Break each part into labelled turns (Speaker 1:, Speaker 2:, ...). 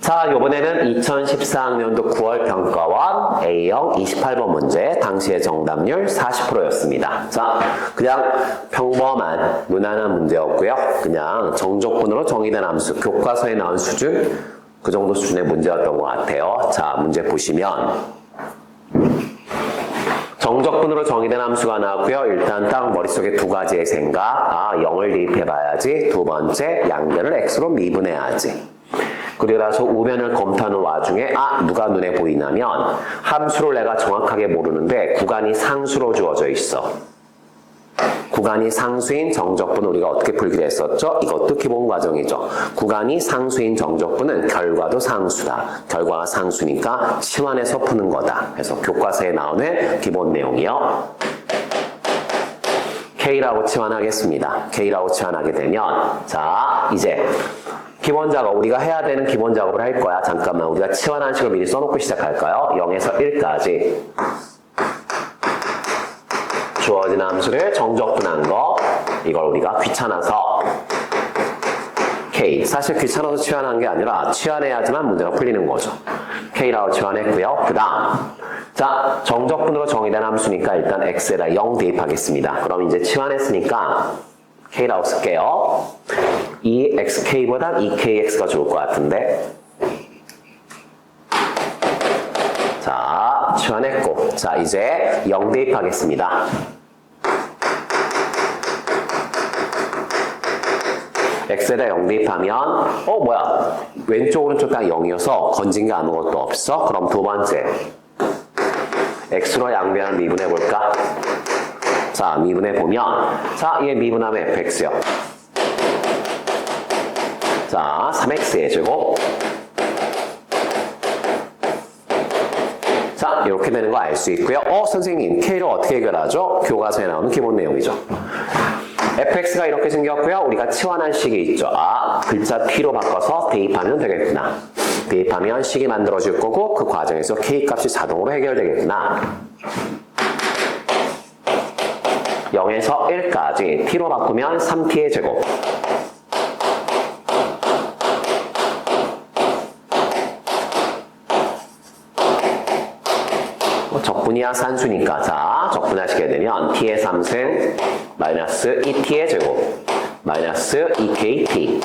Speaker 1: 자, 이번에는 2014학년도 9월 평가원 A형 28번 문제, 당시의 정답률 40%였습니다. 자, 그냥 평범한 무난한 문제였고요. 그냥 정적분으로 정의된 함수, 교과서에 나온 수준, 그 정도 수준의 문제였던 것 같아요. 자, 문제 보시면 정적분으로 정의된 함수가 나왔고요. 일단 딱 머릿속에 두 가지의 생각. 아, 0을 대입해봐야지. 두 번째, 양변을 x로 미분해야지. 그리고 나서 우변을 검토하는 와중에 아 누가 눈에 보이냐면 함수를 내가 정확하게 모르는데 구간이 상수로 주어져 있어. 구간이 상수인 정적분은 우리가 어떻게 풀기로 했었죠? 이것도 기본 과정이죠. 구간이 상수인 정적분은 결과도 상수다. 결과가 상수니까 치환해서 푸는 거다. 그래서 교과서에 나오는 기본 내용이요. K라고 치환하겠습니다. K라고 치환하게 되면 자 이제 기본 작업 우리가 해야 되는 기본 작업을 할 거야. 잠깐만 우리가 치환한 식을 미리 써놓고 시작할까요? 0에서 1까지 주어진 함수를 정적분한 거 이걸 우리가 귀찮아서 K 사실 귀찮아서 치환한 게 아니라 치환해야지만 문제가 풀리는 거죠. K라고 치환했고요. 그 다음 자 정적분으로 정의된 함수니까 일단 X에다 0 대입하겠습니다. 그럼 이제 치환했으니까 K라고 쓸게요. 이 XK보단 이 KX가 좋을 것 같은데. 자 치환했고. 자 이제 0 대입하겠습니다. x에다 0 대입하면 어 뭐야? 왼쪽 오른쪽 다 0이어서 건진 게 아무것도 없어? 그럼 두 번째. X로 양변을 미분해 볼까 자 미분해 보면 자 얘 미분하면 fx요 자 3x의 제곱 자 이렇게 되는 거 알 수 있고요 어 선생님 k를 어떻게 해결하죠 교과서에 나오는 기본 내용이죠 fx가 이렇게 생겼고요. 우리가 치환한 식이 있죠. 아, 글자 t로 바꿔서 대입하면 되겠구나. 대입하면 식이 만들어질 거고 그 과정에서 k 값이 자동으로 해결되겠구나. 0에서 1까지 t로 바꾸면 3t의 제곱. 뭐 적분이야 산수니까. 자 적분하시게 되면 t의 3승 마이너스 2t의 제곱 마이너스 2kt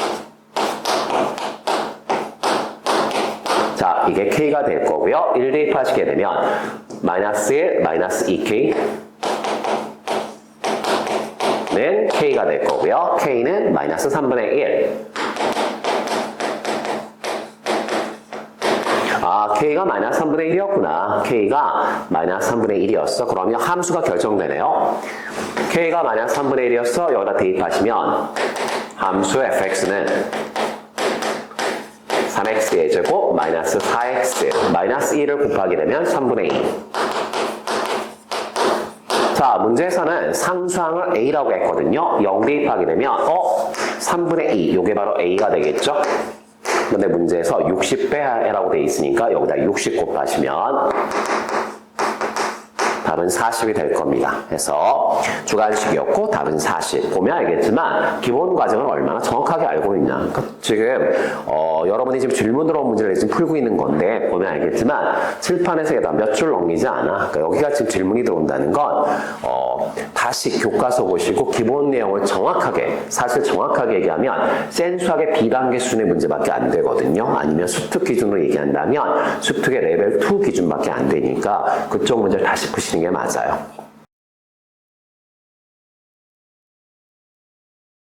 Speaker 1: 자 이게 k가 될 거고요. 1 대입하시게 되면 마이너스 1 마이너스 2k k가 될 거고요 k는 마이너스 3분의 1 아, K가 마이너스 3분의 1이었구나. K가 마이너스 3분의 1이었어. 그러면 함수가 결정되네요. K가 마이너스 3분의 1이었어. 여기다 대입하시면 함수 fx는 3x의 제곱 마이너스 4x 마이너스 1을 곱하게 되면 3분의 2. 자, 문제에서는 상수항을 A라고 했거든요. 0 대입하게 되면 어? 3분의 2. 요게 바로 A가 되겠죠? 근데 문제에서 60 빼라고 돼 있으니까 여기다 60 곱하시면 답은 40이 될 겁니다. 그래서 주관식이었고 답은 40. 보면 알겠지만 기본 과정을 얼마나 정확하게 알고 있냐. 그러니까 지금 어, 여러분이 지금 질문 들어온 문제를 지금 풀고 있는 건데 보면 알겠지만 칠판에서 몇 줄 넘기지 않아. 그러니까 여기가 지금 질문이 들어온다는 건 어, 다시 교과서 보시고 기본 내용을 정확하게 사실 정확하게 얘기하면 센수학의 비단계 수준의 문제밖에 안 되거든요. 아니면 수특 기준으로 얘기한다면 수특의 레벨 2 기준밖에 안 되니까 그쪽 문제를 다시 푸시는 게 맞아요.